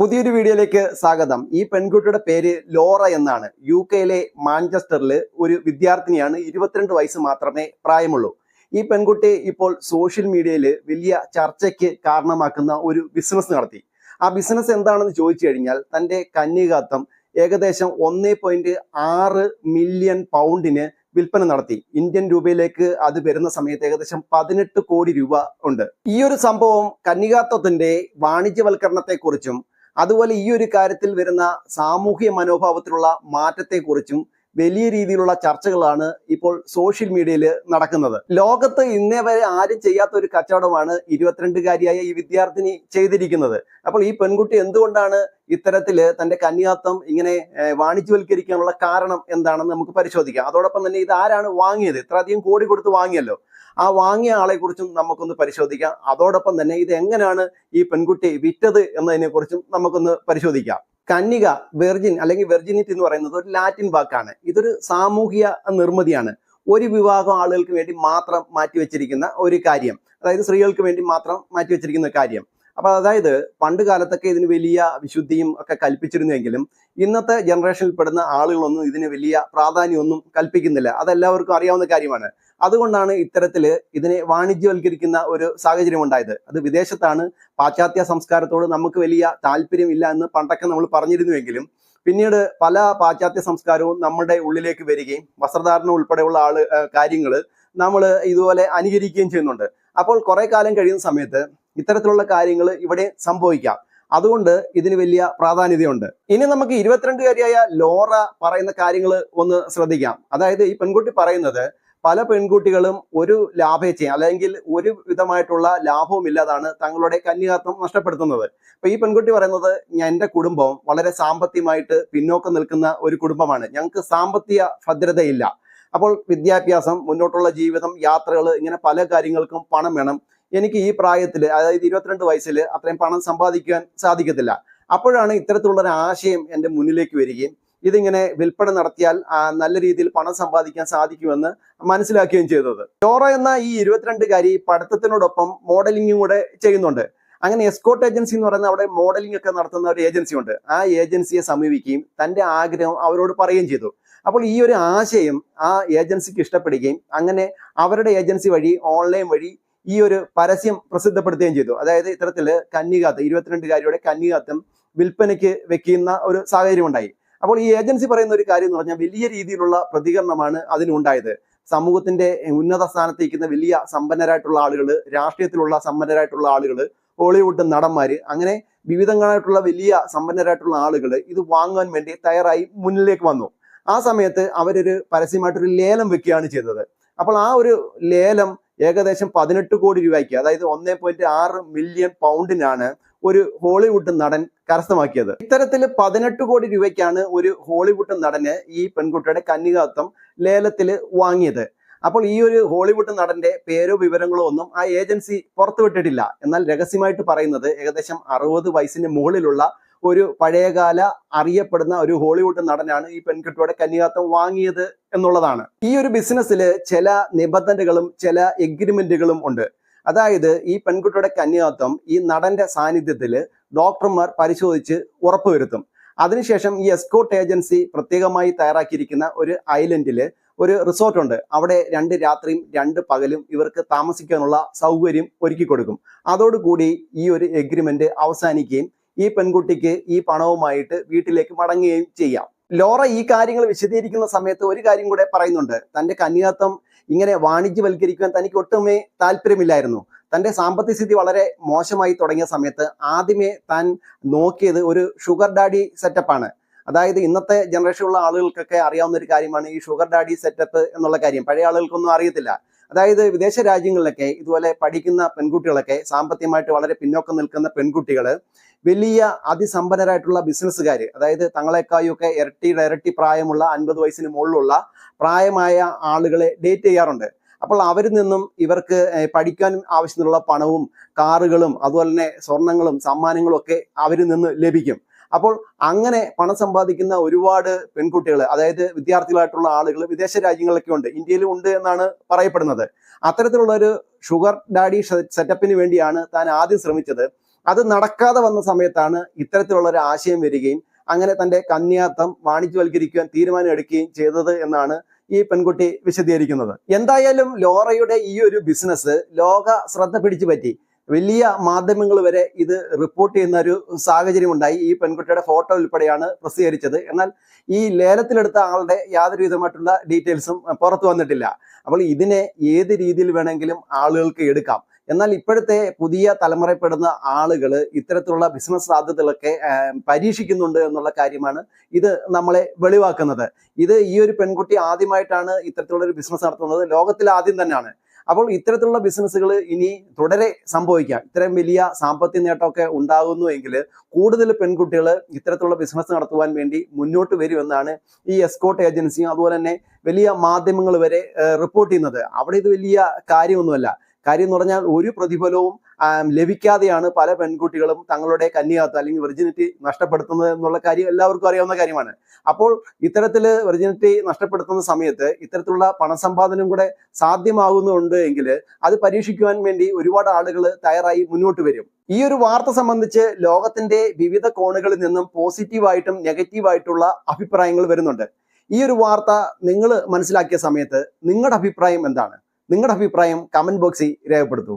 പുതിയൊരു വീഡിയോയിലേക്ക് സ്വാഗതം. ഈ പെൺകുട്ടിയുടെ പേര് ലോറ എന്നാണ്. യു കെയിലെ മാഞ്ചസ്റ്ററിൽ ഒരു വിദ്യാർത്ഥിനിയാണ്. ഇരുപത്തിരണ്ട് വയസ്സ് മാത്രമേ പ്രായമുള്ളൂ. ഈ പെൺകുട്ടി ഇപ്പോൾ സോഷ്യൽ മീഡിയയിൽ വലിയ ചർച്ചയ്ക്ക് കാരണമാക്കുന്ന ഒരു ബിസിനസ് നടത്തി. ആ ബിസിനസ് എന്താണെന്ന് ചോദിച്ചു കഴിഞ്ഞാൽ തന്റെ കന്യകാത്വം ഏകദേശം ഒന്നേ പോയിന്റ് ആറ് മില്യൺ പൗണ്ടിന് വിൽപ്പന നടത്തി. ഇന്ത്യൻ രൂപയിലേക്ക് അത് വരുന്ന സമയത്ത് ഏകദേശം പതിനെട്ട് കോടി രൂപ ഉണ്ട്. ഈ ഒരു സംഭവം കന്യകാത്വത്തിന്റെ വാണിജ്യവൽക്കരണത്തെക്കുറിച്ചും അതുപോലെ ഈ ഒരു കാര്യത്തിൽ വരുന്ന സാമൂഹ്യ മനോഭാവത്തിലുള്ള മാറ്റത്തെക്കുറിച്ചും വലിയ രീതിയിലുള്ള ചർച്ചകളാണ് ഇപ്പോൾ സോഷ്യൽ മീഡിയയിൽ നടക്കുന്നത്. ലോകത്ത് ഇന്നേ വരെ ആരും ചെയ്യാത്ത ഒരു കച്ചവടമാണ് ഇരുപത്തിരണ്ടുകാരിയായ ഈ വിദ്യാർത്ഥിനി ചെയ്തിരിക്കുന്നത്. അപ്പോൾ ഈ പെൺകുട്ടി എന്തുകൊണ്ടാണ് ഇത്തരത്തിൽ തന്റെ കന്യാത്വം ഇങ്ങനെ വാണിജ്യവൽക്കരിക്കാനുള്ള കാരണം എന്താണെന്ന് നമുക്ക് പരിശോധിക്കാം. അതോടൊപ്പം തന്നെ ഇത് ആരാണ് വാങ്ങിയത്? ഇത്രയധികം കോടി കൊടുത്ത് വാങ്ങിയല്ലോ. ആ വാങ്ങിയ ആളെ കുറിച്ചും നമുക്കൊന്ന് പരിശോധിക്കാം. അതോടൊപ്പം തന്നെ ഇത് എങ്ങനെയാണ് ഈ പെൺകുട്ടി വിറ്റത് എന്നതിനെ കുറിച്ചും നമുക്കൊന്ന് പരിശോധിക്കാം. കന്യക വെർജിൻ അല്ലെങ്കിൽ വെർജിനിറ്റി എന്ന് പറയുന്നത് ഒരു ലാറ്റിൻ വാക്കാണ്. ഇതൊരു സാമൂഹിക നിർമ്മിതിയാണ്. ഒരു വിഭാഗം ആളുകൾക്ക് വേണ്ടി മാത്രം മാറ്റിവെച്ചിരിക്കുന്ന ഒരു കാര്യം. അതായത് സ്ത്രീകൾക്ക് വേണ്ടി മാത്രം മാറ്റിവെച്ചിരിക്കുന്ന കാര്യം. അപ്പൊ അതായത് പണ്ട് കാലത്തൊക്കെ ഇതിന് വലിയ വിശുദ്ധിയും ഒക്കെ കൽപ്പിച്ചിരുന്നുവെങ്കിലും ഇന്നത്തെ ജനറേഷനിൽ പെടുന്ന ആളുകളൊന്നും ഇതിന് വലിയ പ്രാധാന്യമൊന്നും കൽപ്പിക്കുന്നില്ല. അതെല്ലാവർക്കും അറിയാവുന്ന കാര്യമാണ്. അതുകൊണ്ടാണ് ഇത്തരത്തിൽ ഇതിനെ വാണിജ്യവൽക്കരിക്കുന്ന ഒരു സാഹചര്യം ഉണ്ടായത്. അത് വിദേശത്താണ് പാശ്ചാത്യ സംസ്കാരത്തോട് നമുക്ക് വലിയ താല്പര്യമില്ല എന്ന് പണ്ടൊക്കെ നമ്മൾ പറഞ്ഞിരുന്നുവെങ്കിലും പിന്നീട് പല പാശ്ചാത്യ സംസ്കാരവും നമ്മുടെ ഉള്ളിലേക്ക് വരികയും വസ്ത്രധാരണം ഉൾപ്പെടെയുള്ള ആൾ കാര്യങ്ങൾ നമ്മൾ ഇതുപോലെ അനുകരിക്കുകയും ചെയ്യുന്നുണ്ട്. അപ്പോൾ കുറെ കാലം കഴിയുന്ന സമയത്ത് ഇത്തരത്തിലുള്ള കാര്യങ്ങൾ ഇവിടെ സംഭവിക്കാം. അതുകൊണ്ട് ഇതിന് വലിയ പ്രാധാന്യതയുണ്ട്. ഇനി നമുക്ക് ഇരുപത്തിരണ്ടുകാരിയായ ലോറ പറയുന്ന കാര്യങ്ങൾ ഒന്ന് ശ്രദ്ധിക്കാം. അതായത് ഈ പെൺകുട്ടി പറയുന്നത് പല പെൺകുട്ടികളും ഒരു ലാഭേച്ഛയും അല്ലെങ്കിൽ ഒരു വിധമായിട്ടുള്ള ലാഭവും ഇല്ലാതാണ് തങ്ങളുടെ കന്യാത്വം നഷ്ടപ്പെടുത്തുന്നത്. അപ്പൊ ഈ പെൺകുട്ടി പറയുന്നത് എന്റെ കുടുംബം വളരെ സാമ്പത്തികമായിട്ട് പിന്നോക്കം നിൽക്കുന്ന ഒരു കുടുംബമാണ്. ഞങ്ങൾക്ക് സാമ്പത്തിക ഭദ്രതയില്ല. അപ്പോൾ വിദ്യാഭ്യാസം മുന്നോട്ടുള്ള ജീവിതം യാത്രകൾ ഇങ്ങനെ പല കാര്യങ്ങൾക്കും പണം വേണം. എനിക്ക് ഈ പ്രായത്തിൽ അതായത് ഇരുപത്തിരണ്ട് വയസ്സിൽ അത്രയും പണം സമ്പാദിക്കാൻ സാധിക്കത്തില്ല. അപ്പോഴാണ് ഇത്തരത്തിലുള്ള ഒരു ആശയം എന്റെ മുന്നിലേക്ക് വരികയും ഇതിങ്ങനെ വിൽപ്പന നടത്തിയാൽ നല്ല രീതിയിൽ പണം സമ്പാദിക്കാൻ സാധിക്കുമെന്ന് മനസ്സിലാക്കുകയും ചെയ്തത്. ഡോറ എന്ന ഈ ഇരുപത്തിരണ്ടുകാരി പഠിത്തത്തിനോടൊപ്പം മോഡലിംഗും കൂടെ ചെയ്യുന്നുണ്ട്. അങ്ങനെ എസ്കോട്ട് ഏജൻസി എന്ന് പറയുന്ന അവിടെ മോഡലിംഗ് ഒക്കെ നടത്തുന്ന ഒരു ഏജൻസി ഉണ്ട്. ആ ഏജൻസിയെ സമീപിക്കുകയും തന്റെ ആഗ്രഹം അവരോട് പറയുകയും ചെയ്തു. അപ്പോൾ ഈ ഒരു ആശയം ആ ഏജൻസിക്ക് ഇഷ്ടപ്പെടുകയും അങ്ങനെ അവരുടെ ഏജൻസി വഴി ഓൺലൈൻ വഴി ഈ ഒരു പരസ്യം പ്രസിദ്ധപ്പെടുത്തുകയും ചെയ്തു. അതായത് ഇത്തരത്തിൽ കന്യകാത്തം ഇരുപത്തിരണ്ടുകാരിയുടെ കന്യകാത്തം വിൽപ്പനയ്ക്ക് വെക്കുന്ന ഒരു സാഹചര്യം ഉണ്ടായി അപ്പോൾ ഈ ഏജൻസി പറയുന്ന ഒരു കാര്യം എന്ന് പറഞ്ഞാൽ വലിയ രീതിയിലുള്ള പ്രതികരണമാണ് അതിനുണ്ടായത്. സമൂഹത്തിന്റെ ഉന്നത സ്ഥാനത്തേക്കുന്ന വലിയ സമ്പന്നരായിട്ടുള്ള ആളുകൾ രാഷ്ട്രീയത്തിലുള്ള സമ്പന്നരായിട്ടുള്ള ആളുകൾ ഹോളിവുഡ് നടന്മാര് അങ്ങനെ വിവിധങ്ങളായിട്ടുള്ള വലിയ സമ്പന്നരായിട്ടുള്ള ആളുകൾ ഇത് വാങ്ങാൻ വേണ്ടി തയ്യാറായി മുന്നിലേക്ക് വന്നു. ആ സമയത്ത് അവരൊരു പരസ്യമായിട്ടൊരു ലേലം വെക്കുകയാണ് ചെയ്തത്. അപ്പോൾ ആ ഒരു ലേലം ഏകദേശം പതിനെട്ട് കോടി രൂപയ്ക്ക് അതായത് ഒന്നേ പോയിന്റ് ആറ് മില്യൺ പൗണ്ടിനാണ് ഒരു ഹോളിവുഡ് നടൻ കരസ്ഥമാക്കിയത്. ഇത്തരത്തിൽ പതിനെട്ട് കോടി രൂപയ്ക്കാണ് ഒരു ഹോളിവുഡ് നടന് ഈ പെൺകുട്ടിയുടെ കന്യകാത്വം ലേലത്തിൽ വാങ്ങിയത്. അപ്പോൾ ഈ ഒരു ഹോളിവുഡ് നടന്റെ പേരോ വിവരങ്ങളോ ഒന്നും ആ ഏജൻസി പുറത്തുവിട്ടിട്ടില്ല എന്നാൽ രഹസ്യമായിട്ട് പറയുന്നത് ഏകദേശം അറുപത് വയസ്സിന് മുകളിലുള്ള ഒരു പഴയകാല അറിയപ്പെടുന്ന ഒരു ഹോളിവുഡ് നടനാണ് ഈ പെൺകുട്ടിയുടെ കന്യാത്വം വാങ്ങിയത് എന്നുള്ളതാണ്. ഈ ഒരു ബിസിനസ്സിൽ ചില നിബന്ധനകളും ചില എഗ്രിമെന്റുകളും ഉണ്ട്. അതായത് ഈ പെൺകുട്ടിയുടെ കന്യാത്വം ഈ നടന്റെ സാന്നിധ്യത്തിൽ ഡോക്ടർമാർ പരിശോധിച്ച് ഉറപ്പുവരുത്തും. അതിനുശേഷം ഈ എസ്കോട്ട് ഏജൻസി പ്രത്യേകമായി തയ്യാറാക്കിയിരിക്കുന്ന ഒരു ഐലൻഡിൽ ഒരു റിസോർട്ട് ഉണ്ട് അവിടെ രണ്ട് രാത്രിയും രണ്ട് പകലും ഇവർക്ക് താമസിക്കാനുള്ള സൗകര്യം ഒരുക്കി കൊടുക്കും. അതോടുകൂടി ഈ ഒരു എഗ്രിമെന്റ് അവസാനിക്കുകയും ഈ പെൺകുട്ടിക്ക് ഈ പണവുമായിട്ട് വീട്ടിലേക്ക് മടങ്ങുകയും ചെയ്യാം. ലോറ ഈ കാര്യങ്ങൾ വിശദീകരിക്കുന്ന സമയത്ത് ഒരു കാര്യം കൂടെ പറയുന്നുണ്ട്. തന്റെ കന്യാത്വം ഇങ്ങനെ വാണിജ്യവൽക്കരിക്കാൻ തനിക്ക് ഒട്ടുമേ താല്പര്യമില്ലായിരുന്നു. തന്റെ സാമ്പത്തിക സ്ഥിതി വളരെ മോശമായി തുടങ്ങിയ സമയത്ത് ആദ്യമേ താൻ നോക്കിയത് ഒരു ഷുഗർ ഡാഡി സെറ്റപ്പാണ് അതായത് ഇന്നത്തെ ജനറേഷനുള്ള ആളുകൾക്കൊക്കെ അറിയാവുന്ന ഒരു കാര്യമാണ് ഈ ഷുഗർ ഡാഡി സെറ്റപ്പ് എന്നുള്ള കാര്യം. പഴയ ആളുകൾക്കൊന്നും അറിയത്തില്ല. അതായത് വിദേശ രാജ്യങ്ങളിലൊക്കെ ഇതുപോലെ പഠിക്കുന്ന പെൺകുട്ടികളൊക്കെ സാമ്പത്തികമായിട്ട് വളരെ പിന്നോക്കം നിൽക്കുന്ന പെൺകുട്ടികൾ വലിയ അതിസമ്പന്നരായിട്ടുള്ള ബിസിനസ്സുകാർ അതായത് തങ്ങളെക്കായൊക്കെ ഇരട്ടിയുടെ ഇരട്ടി പ്രായമുള്ള അൻപത് വയസ്സിന് മുകളിലുള്ള പ്രായമായ ആളുകളെ ഡേറ്റ് ചെയ്യാറുണ്ട്. അപ്പോൾ അവരിൽ നിന്നും ഇവർക്ക് പഠിക്കാൻ ആവശ്യത്തിനുള്ള പണവും കാറുകളും അതുപോലെ തന്നെ സ്വർണങ്ങളും സമ്മാനങ്ങളും ഒക്കെ അവരിൽ നിന്ന് ലഭിക്കും. അപ്പോൾ അങ്ങനെ പണം സമ്പാദിക്കുന്ന ഒരുപാട് പെൺകുട്ടികൾ അതായത് വിദ്യാർത്ഥികളായിട്ടുള്ള ആളുകൾ വിദേശ രാജ്യങ്ങളിലൊക്കെ ഉണ്ട്. ഇന്ത്യയിലും ഉണ്ട് എന്നാണ് പറയപ്പെടുന്നത്. അത്തരത്തിലുള്ള ഒരു ഷുഗർ ഡാഡി സെറ്റപ്പിന് വേണ്ടിയാണ് താൻ ആദ്യം ശ്രമിച്ചത്. അത് നടക്കാതെ വന്ന സമയത്താണ് ഇത്തരത്തിലുള്ള ഒരു ആശയം വരികയും അങ്ങനെ തന്റെ കന്യാത്വം വാണിജ്യവൽക്കരിക്കുവാൻ തീരുമാനം എടുക്കുകയും ചെയ്തത് എന്നാണ് ഈ പെൺകുട്ടി വിശദീകരിക്കുന്നത്. എന്തായാലും ലോറയുടെ ഈ ഒരു ബിസിനസ് ലോക ശ്രദ്ധ പിടിച്ചു പറ്റി വലിയ മാധ്യമങ്ങൾ വരെ ഇത് റിപ്പോർട്ട് ചെയ്യുന്ന ഒരു സാഹചര്യം ഉണ്ടായി. ഈ പെൺകുട്ടിയുടെ ഫോട്ടോ ഉൾപ്പെടെയാണ് പ്രസിദ്ധീകരിച്ചത്. എന്നാൽ ഈ ലേലത്തിലെടുത്ത ആളുടെ യാതൊരു വിധമായിട്ടുള്ള ഡീറ്റെയിൽസും പുറത്തു വന്നിട്ടില്ല. അപ്പോൾ ഇതിനെ ഏത് രീതിയിൽ വേണമെങ്കിലും ആളുകൾക്ക് എടുക്കാം. എന്നാൽ ഇപ്പോഴത്തെ പുതിയ തലമുറപ്പെടുന്ന ആളുകൾ ഇത്തരത്തിലുള്ള ബിസിനസ് സാധ്യതകളൊക്കെ പരീക്ഷിക്കുന്നുണ്ട് എന്നുള്ള കാര്യമാണ് ഇത് നമ്മളെ വെളിവാക്കുന്നത്. ഇത് ഈ ഒരു പെൺകുട്ടി ആദ്യമായിട്ടാണ് ഇത്തരത്തിലുള്ള ഒരു ബിസിനസ് നടത്തുന്നത്. ലോകത്തിൽ ആദ്യം തന്നെയാണ്. അപ്പോൾ ഇത്തരത്തിലുള്ള ബിസിനസ്സുകൾ ഇനി തുടരെ സംഭവിക്കാം. ഇത്രയും വലിയ സാമ്പത്തിക നേട്ടമൊക്കെ ഉണ്ടാകുന്നു എങ്കിൽ കൂടുതൽ പെൺകുട്ടികൾ ഇത്തരത്തിലുള്ള ബിസിനസ് നടത്തുവാൻ വേണ്ടി മുന്നോട്ട് വരുമെന്നാണ് ഈ എസ്കോട്ട് ഏജൻസിയും അതുപോലെ തന്നെ വലിയ മാധ്യമങ്ങൾ വരെ റിപ്പോർട്ട് ചെയ്യുന്നത്. അവിടെ ഇത് വലിയ കാര്യമൊന്നുമല്ല. കാര്യം എന്ന് പറഞ്ഞാൽ ഒരു പ്രതിഫലവും ലഭിക്കാതെയാണ് പല പെൺകുട്ടികളും തങ്ങളുടെ കന്യാത്വം അല്ലെങ്കിൽ വെർജിനിറ്റി നഷ്ടപ്പെടുത്തുന്നത് എന്നുള്ള കാര്യം എല്ലാവർക്കും അറിയാവുന്ന കാര്യമാണ്. അപ്പോൾ ഇത്തരത്തിൽ വെർജിനിറ്റി നഷ്ടപ്പെടുത്തുന്ന സമയത്ത് ഇത്തരത്തിലുള്ള പണസമ്പാദനം കൂടെ സാധ്യമാകുന്നുണ്ട് എങ്കിൽ അത് പരീക്ഷിക്കുവാൻ വേണ്ടി ഒരുപാട് ആളുകൾ തയ്യാറായി മുന്നോട്ട് വരും. ഈ ഒരു വാർത്ത സംബന്ധിച്ച് ലോകത്തിന്റെ വിവിധ കോണുകളിൽ നിന്നും പോസിറ്റീവായിട്ടും നെഗറ്റീവായിട്ടുള്ള അഭിപ്രായങ്ങൾ വരുന്നുണ്ട്. ഈ ഒരു വാർത്ത നിങ്ങൾ മനസ്സിലാക്കിയ സമയത്ത് നിങ്ങളുടെ അഭിപ്രായം എന്താണ്? നിങ്ങളുടെ അഭിപ്രായം കമന്റ് ബോക്സിൽ രേഖപ്പെടുത്തൂ.